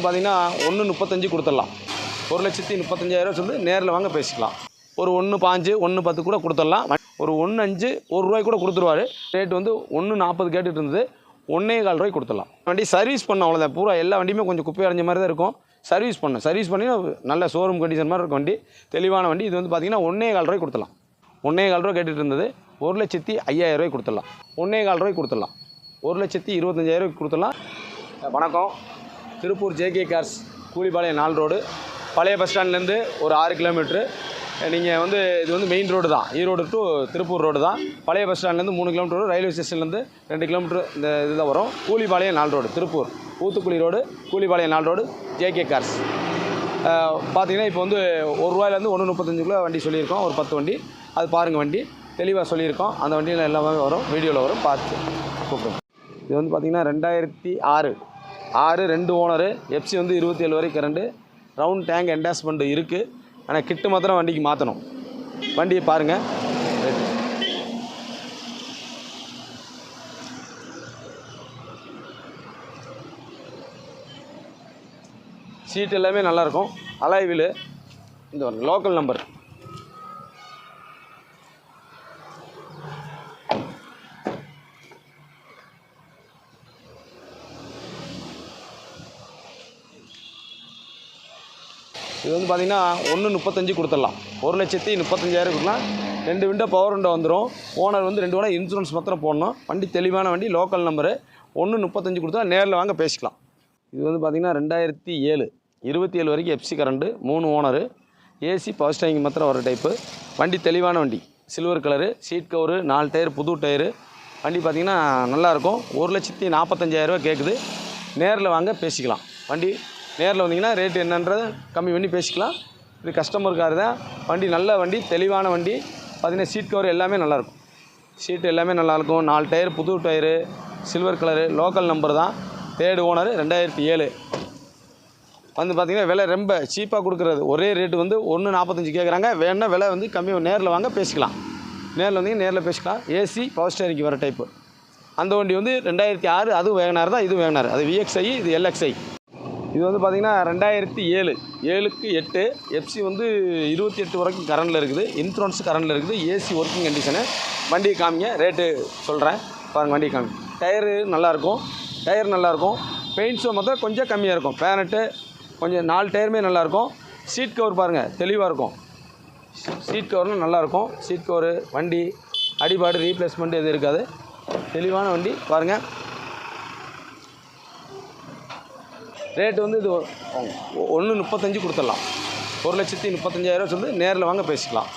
வந்து பார்த்தீங்கன்னா ஒன்று முப்பத்தஞ்சு கொடுத்துடலாம். ஒரு லட்சத்தி முப்பத்தஞ்சாயிரம் சொல்லி நேரில் வாங்க பேசிக்கலாம். ஒரு ஒன்று பாஞ்சு ஒன்று பத்து கூட கொடுத்துடலாம். ஒரு ஒன்று அஞ்சு ஒரு ரூபாய் கூட கொடுத்துருவாரு. ரேட் வந்து ஒன்று நாற்பது கேட்டுட்டு இருந்தது. ஒன்றே கால் ரூபாய் கொடுத்துடலாம். வண்டி சர்வீஸ் பண்ண அவ்வளோதான் பூரா எல்லா வண்டியுமே கொஞ்சம் குப்பை அடைஞ்ச மாதிரி தான் இருக்கும். சர்வீஸ் பண்ண சர்வீஸ் பண்ணி நல்ல ஷோரூம் கண்டிஷன் மாதிரி இருக்கும் வண்டி. தெளிவான வண்டி. இது வந்து பார்த்தீங்கன்னா ஒன்றே கால் ரூபாய் கொடுத்துடலாம். ஒன்றே கால் ரூபாய் கேட்டுட்டு இருந்தது. ஒரு லட்சத்தி ஐயாயிரம் ரூபாய் கொடுத்துடலாம். ஒன்றே கால் ரூபாய் கொடுத்துடலாம். ஒரு லட்சத்தி இருபத்தஞ்சாயிரம் ரூபாய்க்கு கொடுத்துடலாம். வணக்கம். திருப்பூர் ஜேகே கார்ஸ் கூலிபாளையம் நாலு ரோடு. பழைய பஸ் ஸ்டாண்ட்லேருந்து ஒரு ஆறு கிலோமீட்ரு நீங்கள் வந்து இது வந்து மெயின் ரோடு தான். E Erode to Tiruppur road தான். பழைய பஸ் ஸ்டாண்ட்லேருந்து மூணு கிலோமீட்டர் ரோடு ரயில்வே ஸ்டேஷன்லேருந்து ரெண்டு கிலோமீட்டர் இந்த இதில் வரும். கூலிபாளையம் நாலு ரோடு திருப்பூர். ஊத்துக்குழி ரோடு கூலிபாளையம் நாலு ரோடு ஜேகே கார்ஸ் பார்த்தீங்கன்னா இப்போ வந்து ஒரு ரூபாயிலேருந்து ஒன்று முப்பத்தஞ்சுக்குள்ளே வண்டி சொல்லியிருக்கோம். ஒரு பத்து வண்டி. அது பாருங்கள் வண்டி. தெளிவாக சொல்லியிருக்கோம். அந்த வண்டியில் எல்லாமே வரும். வீடியோவில் வரும். பார்த்து கூப்பிடுங்க. இது வந்து பார்த்திங்கன்னா ரெண்டாயிரத்தி ஆறு. ஆறு ரெண்டு ஓனரு. எஃப்சி வந்து இருபத்தி ஏழு வரைக்கும் கரண்டு ரவுண்ட் டேங்க் என்டாஸ்மெண்ட் இருக்குது ஆனால் கிட்டு மாத்திரம் வண்டிக்கு மாற்றணும் வண்டியை பாருங்கள் சீட் எல்லாமே நல்லாயிருக்கும் அலாய்வில் இந்த லோக்கல் நம்பர் இது வந்து பார்த்திங்கன்னா ஒன்று முப்பத்தஞ்சு கொடுத்துடலாம். ஒரு லட்சத்தி முப்பத்தஞ்சாயிரம் கொடுக்கலாம். ரெண்டு விண்டோ பவர் விண்டோ வந்துடும் ஓனர் வந்து ரெண்டு வேணா இன்சூரன்ஸ் மாத்திரம் போடணும். வண்டி தெளிவான வண்டி லோக்கல் நம்பரு ஒன்று முப்பத்தஞ்சு கொடுத்தா நேரில் வாங்க பேசிக்கலாம். இது வந்து பார்த்தீங்கன்னா ரெண்டாயிரத்தி ஏழு. இருபத்தி ஏழு வரைக்கும் எஃப்சி கரண்டு மூணு ஓனரு ஏசி பவர் ஸ்டேரிங் மாத்திரம் வர டைப்பு வண்டி தெளிவான வண்டி. சில்வர் கலரு சீட் கவரு நாலு டயர் புது டயரு வண்டி பார்த்திங்கன்னா நல்லாயிருக்கும் ஒரு லட்சத்தி நாற்பத்தஞ்சாயிரரூவா கேட்குது நேரில் வாங்க பேசிக்கலாம். வண்டி நேரில் வந்தீங்கன்னா ரேட் என்னன்றதை கம்மி பண்ணி பேசிக்கலாம். இது கஸ்டமருக்காக தான். வண்டி நல்ல வண்டி தெளிவான வண்டி. பார்த்தீங்கன்னா சீட் கவர் எல்லாமே நல்லாயிருக்கும். சீட்டு எல்லாமே நல்லாயிருக்கும். நாலு டயர் புது tyre silver colour local number தான். தேர்டு ஓனர் ரெண்டாயிரத்தி ஏழு. வந்து பார்த்தீங்கன்னா விலை ரொம்ப சீப்பாக கொடுக்குறது. ஒரே ரேட்டு வந்து ஒன்று நாற்பத்தஞ்சு கேட்குறாங்க வேணால் விலை வந்து கம்மி நேரில் வாங்க பேசிக்கலாம். நேரில் வந்தீங்கன்னா நேரில் பேசிக்கலாம். ஏசி பவர் ஸ்டேரிங்க்கு வர டைப்பு அந்த வண்டி வந்து ரெண்டாயிரத்தி ஆறு அதுவும் வேகனார் தான் இதுவும் வேகனார் அது விஎக்ஸ்ஐ இது எல்எக்ஸ்ஐ இது வந்து பார்த்திங்கன்னா ரெண்டாயிரத்தி ஏழு. ஏழுக்கு எட்டு எஃப்சி வந்து இருபத்தி எட்டு வரைக்கும் கரண்டில் இருக்குது. இன்சூரன்ஸ் கரண்டில் இருக்குது. ஏசி ஒர்க்கிங் கண்டிஷனு வண்டியை காமிங்க. ரேட்டு சொல்கிறேன் பாருங்கள் வண்டியை காமிங்க. டயரு நல்லாயிருக்கும் டயர் நல்லாயிருக்கும் பெயிண்ட்ஸும் மொத்தம் கொஞ்சம் கம்மியாக இருக்கும். பேனட்டு கொஞ்சம் நாலு டயருமே நல்லாயிருக்கும் சீட் கவர் பாருங்கள் தெளிவாக இருக்கும். சீட் கவர்லாம் நல்லாயிருக்கும் சீட் கவரு வண்டி அடிபாடு ரீப்ளேஸ்மெண்ட் எதுவும் இருக்காது. தெளிவான வண்டி. பாருங்கள் ரேட்டு வந்து இது ஒன்று முப்பத்தஞ்சு கொடுத்துடலாம். ஒரு லட்சத்தி முப்பத்தஞ்சாயிரம் சொல்லி நேரில் வாங்க பேசிக்கலாம்.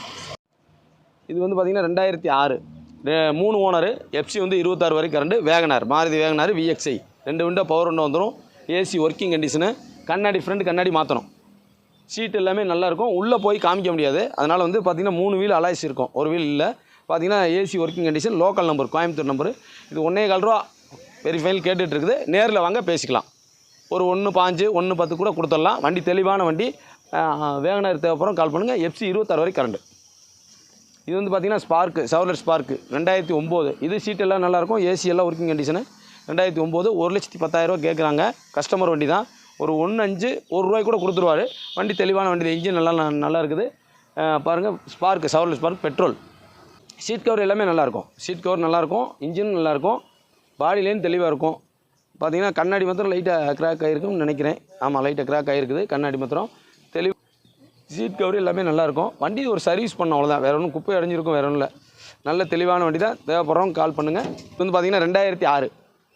இது வந்து பார்த்திங்கன்னா ரெண்டாயிரத்தி ஆறு. மூணு ஓனரு எஃப்சி வந்து இருபத்தாறு வரைக்கும் current WagonR Maruti WagonR VXI ரெண்டு விண்டோ பவர் விண்டோ வந்துடும் ஏசி ஒர்க்கிங் கண்டிஷனு கண்ணாடி ஃப்ரண்ட் கண்ணாடி மாற்றணும் சீட் எல்லாமே நல்லாயிருக்கும் உள்ளே போய் காமிக்க முடியாது. அதனால் வந்து பார்த்திங்கன்னா மூணு வீல் அலாய்ஸ் இருக்கும். ஒரு வீல் இல்லை. பார்த்தீங்கன்னா AC working condition local number Coimbatore number இது ஒன்றே கால் ரூபா வெரிஃபைல் கேட்டுட்ருக்குது நேரில் வாங்க பேசிக்கலாம். ஒரு ஒன்று பாஞ்சு ஒன்று பத்து கூட கொடுத்துடலாம். வண்டி தெளிவான வண்டி. வேகனர் தேவைப்பறம் கால் பண்ணுங்கள் எஃப்சி இருபத்தாறு வரைக்கும் கரண்டு இது வந்து பார்த்தீங்கன்னா ஸ்பார்க்கு சவலர் ஸ்பார்க்கு ரெண்டாயிரத்தி ஒம்பது. இது சீட் எல்லாம் நல்லாயிருக்கும் ஏசி எல்லாம் ஒர்க்கிங் கண்டிஷனு ரெண்டாயிரத்தி ஒம்பது ஒரு லட்சத்தி பத்தாயிரரூவா கேட்குறாங்க கஸ்டமர் வண்டி தான். ஒரு ஒன்று அஞ்சு ஒரு ரூபாய் கூட கொடுத்துருவாரு. வண்டி தெளிவான வண்டி இன்ஜின் நல்லா நல்லா இருக்குது. பாருங்கள் Spark Chevrolet Spark petrol seat cover எல்லாமே நல்லாயிருக்கும் சீட் கவர் நல்லாயிருக்கும் இன்ஜின் நல்லாயிருக்கும் பாடிலேயும் தெளிவாக இருக்கும். பார்த்தீங்கன்னா கண்ணாடி மாத்திரம் லைட்டாக கிராக் ஆகிருக்குன்னு நினைக்கிறேன். ஆமாம் லைட்டாக கிராக் ஆகிருக்குது கண்ணாடி மாத்திரம் தெளிவு சீட் கவர் எல்லாமே நல்லாயிருக்கும் வண்டி ஒரு சர்வீஸ் பண்ண அவ்வளோதான் வேறு ஒன்றும் குப்பை அடைஞ்சிருக்கும் வேறு ஒன்றும் இல்லை நல்ல தெளிவான வண்டி தான். தேவைப்படுறவங்க கால் பண்ணுங்கள் இது வந்து பார்த்தீங்கன்னா ரெண்டாயிரத்தி ஆறு.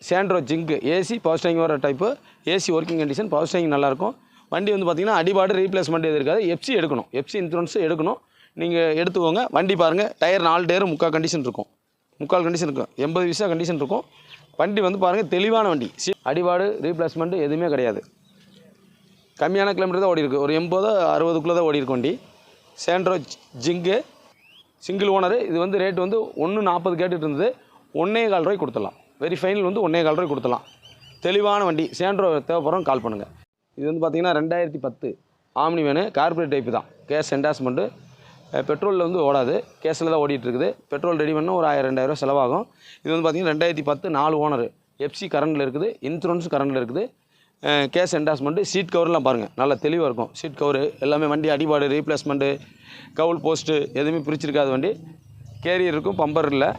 Santro zing AC power steering வர type AC working condition power steering நல்லாயிருக்கும் வண்டி வந்து பார்த்தீங்கன்னா அடிபாடு ரீப்ளேஸ்மெண்ட் எது இருக்காது. எஃப்சி எடுக்கணும். எஃப்சி இன்சூரன்ஸ் எடுக்கணும். நீங்கள் எடுத்துக்கோங்க. வண்டி பாருங்கள் டயர் நாலு டயர் முக்கால் கண்டிஷன் இருக்கும். முக்கால் கண்டிஷன் இருக்கும். எண்பது விசா கண்டிஷன் இருக்கும். வண்டி வந்து பாருங்கள் தெளிவான வண்டி. சி- அடிபாடு ரீப்ளேஸ்மெண்ட்டு எதுவுமே கிடையாது. கம்மியான கிலோமீட்டர் தான் ஓடி இருக்குது ஒரு எண்பதோ அறுபதுக்குள்ளே தான் ஓடி இருக்கு வண்டி சேண்ட்ரோ ஜிங்கு சிங்கிள் ஓனரு இது வந்து ரேட் வந்து ஒன்று நாற்பது கேட்டுட்டு இருந்தது. ஒன்றே கால் ரூபாய்க்கு கொடுத்துடலாம். வெரி ஃபைனல் வந்து ஒன்றே கால் ரூபாய்க்கு கொடுத்துடலாம். தெளிவான வண்டி. சேண்ட்ரோ தேவைப்படுறோம் கால் பண்ணுங்கள் இது வந்து பார்த்திங்கன்னா ரெண்டாயிரத்தி பத்து. ஆம்னி வேணு கார்பரேட் டைப்பு தான். கேஸ் என்டாஸ்மெண்ட்டு பெட்ரோலில் வந்து ஓடாது. கேஸில் தான் ஓடிட்டுருக்குது. பெட்ரோல் ரெடி பண்ணால் ஒரு ஆயிரம் ரெண்டாயிரம் செலவாகும். இது வந்து பார்த்திங்கன்னா ரெண்டாயிரத்தி பத்து நாலு ஓனர் எஃப்சி கரண்டில் இருக்குது இன்சூரன்ஸ் கரண்டில் இருக்குது. கேஸ் என்டாஸ்மெண்ட்டு சீட் கவர்லாம் பாருங்கள் நல்லா தெளிவாக இருக்கும். சீட் கவரு எல்லாமே வண்டி அடிபாடு ரீப்ளேஸ்மெண்ட்டு கவுல் போஸ்ட்டு எதுவுமே பிரிச்சிருக்காது வண்டி. கேரியர் இருக்கும் பம்பர் இல்லை.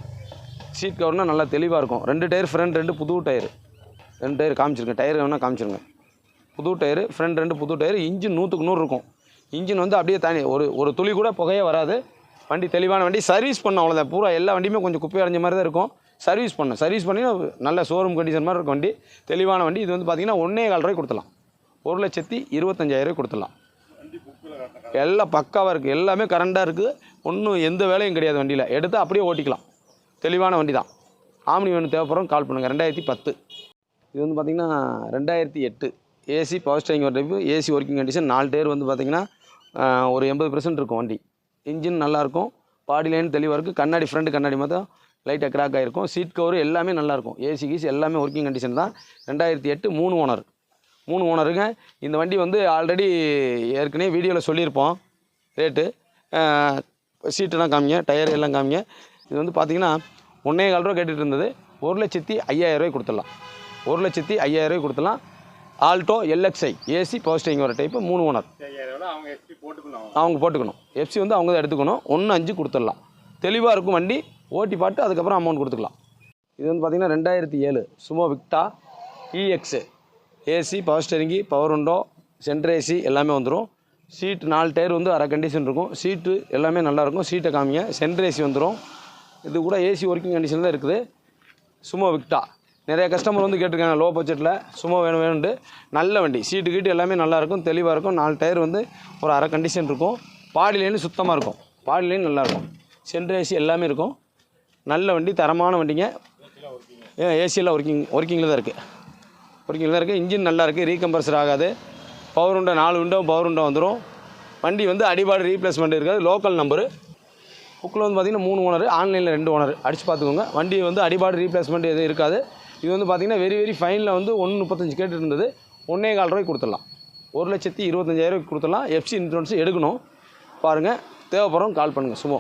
சீட் கவர்னால் நல்லா தெளிவாக இருக்கும். ரெண்டு டயர் ஃப்ரண்ட் ரெண்டு புது டயர் ரெண்டு டயர் காமிச்சிருக்கேன் டயர் வேணால் காமிச்சிருங்க. புது டயரு ஃப்ரண்ட் ரெண்டு புது டயர் இன்ஜின் நூற்றுக்கு நூறு இருக்கும். இன்ஜின் வந்து அப்படியே தனி ஒரு ஒரு துளி கூட புகையே வராது. வண்டி தெளிவான வண்டி சர்வீஸ் பண்ண அவ்வளோதான் பூரா எல்லா வண்டியுமே கொஞ்சம் குப்பை அடைஞ்ச மாதிரி தான் இருக்கும். சர்வீஸ் பண்ண சர்வீஸ் பண்ணி நல்ல ஷோரூம் கண்டிஷன் மாதிரி இருக்கும் வண்டி. தெளிவான வண்டி. இது வந்து பார்த்தீங்கன்னா ஒன்றே கால் ரூபாய் கொடுத்துலாம் ஒரு லட்சத்தி இருபத்தஞ்சாயிரம் கொடுத்துடலாம். எல்லாம் பக்காவாக இருக்குது எல்லாமே கரண்டாக இருக்குது ஒன்றும் எந்த வேலையும் கிடையாது வண்டியில். எடுத்து அப்படியே ஓட்டிக்கலாம். தெளிவான வண்டி தான். ஆம்னி வேணும் தேவைப்படுறோம் கால் பண்ணுங்கள் ரெண்டாயிரத்தி பத்து. இது வந்து பார்த்திங்கன்னா ரெண்டாயிரத்தி எட்டு. AC power steering type AC working condition நாலு டேர் வந்து பார்த்திங்கன்னா ஒரு எண்பது பெர்சன்ட் இருக்கும் வண்டி. இன்ஜின் நல்லாயிருக்கும் பாடி லைன் தெளிவாக இருக்குது கண்ணாடி ஃப்ரண்ட் கண்ணாடி மட்டும் லைட்டாக கிராக் ஆகிருக்கும் சீட் கவர் எல்லாமே நல்லாயிருக்கும் ஏசி கீசி எல்லாமே ஒர்க்கிங் கண்டிஷன் தான். ரெண்டாயிரத்தி எட்டு மூணு ஓனர் மூணு ஓனருங்க இந்த வண்டி வந்து ஆல்ரெடி ஏற்கனவே வீடியோவில் சொல்லியிருப்போம். ரேட்டு சீட்டெல்லாம் காமிங்க. டயர் எல்லாம் காமிங்க. இது வந்து பார்த்திங்கன்னா ஒன்றே கால் ரூபா கேட்டுகிட்டு இருந்தது. ஒரு லட்சத்தி ஐயாயிரம் கொடுத்துடலாம். ஒரு லட்சத்தி ஐயாயிரம் ரூபாய் கொடுத்துடலாம். Alto LXI AC power steering வர டைப்பு மூணு ஓனர். அவங்க போட்டுக்கணும். அவங்க போட்டுக்கணும் எஃப்சி வந்து அவங்க தான் எடுத்துக்கணும். ஒன்று அஞ்சு கொடுத்துடலாம். தெளிவாக இருக்கும் வண்டி. ஓட்டி பாட்டு அதுக்கப்புறம் அமௌண்ட் கொடுத்துக்கலாம். இது வந்து பார்த்திங்கன்னா ரெண்டாயிரத்தி ஏழு. Sumo Victa EX AC power ஸ்டேரிங்கி power window centre AC எல்லாமே வந்துடும் சீட் நாலு டயர் வந்து அரை கண்டிஷன் இருக்கும். சீட்டு எல்லாமே நல்லாயிருக்கும் சீட்டை காமிங்க. சென்ட்ரு ஏசி வந்துடும் இது கூட ஏசி ஒர்க்கிங் கண்டிஷன் தான் இருக்குது. Sumo Victa. நிறைய கஸ்டமர் வந்து கேட்டிருக்காங்க லோ பட்ஜெட்டில் சும்மா வேணும் வேணும்ட்டு நல்ல வண்டி சீட்டு கீட்டு எல்லாமே நல்லாயிருக்கும் தெளிவாக இருக்கும். நாலு டயர் வந்து ஒரு அரை கண்டிஷன் இருக்கும். பாடி லைன் சுத்தமாக இருக்கும். பாடி லைன் நல்லாயிருக்கும். சென்ட்ரு ஏசி எல்லாமே இருக்கும். நல்ல வண்டி தரமான வண்டிங்க. ஏசியெல்லாம் ஒர்க்கிங் ஒர்க்கிங்கில் தான் இருக்குது ஒர்க்கிங்கில் தான் இருக்குது இன்ஜின் நல்லா இருக்குது ரீகம்பர்சர் ஆகாது. பவர் உண்டோ நாலு விண்டோ பவர் உண்டோ வந்துடும் வண்டி வந்து அடிபாடு ரீப்ளேஸ்மெண்ட் இருக்காது. லோக்கல் நம்பரு புக்கில் வந்து பார்த்திங்கன்னா மூணு ஓனர் ஆன்லைனில் ரெண்டு ஓனர் அடித்து பார்த்துக்கோங்க வண்டி வந்து அடிபாடு ரீப்ளேஸ்மெண்ட் எதுவும் இருக்காது. இது வந்து பார்த்திங்கன்னா வெரி வெரி ஃபைனில் வந்து ஒன்று முப்பத்தஞ்சு கேட்டு இருந்தது. ஒன்றே கால் ரூபாய்க்கு கொடுத்துடலாம். ஒரு லட்சத்தி இருபத்தஞ்சாயிரம் கொடுத்துடலாம். எஃப்சி இன்சூரன்ஸ் எடுக்கணும். பாருங்கள் தேவைப்படுறோம் கால் பண்ணுங்கள் சுமோ.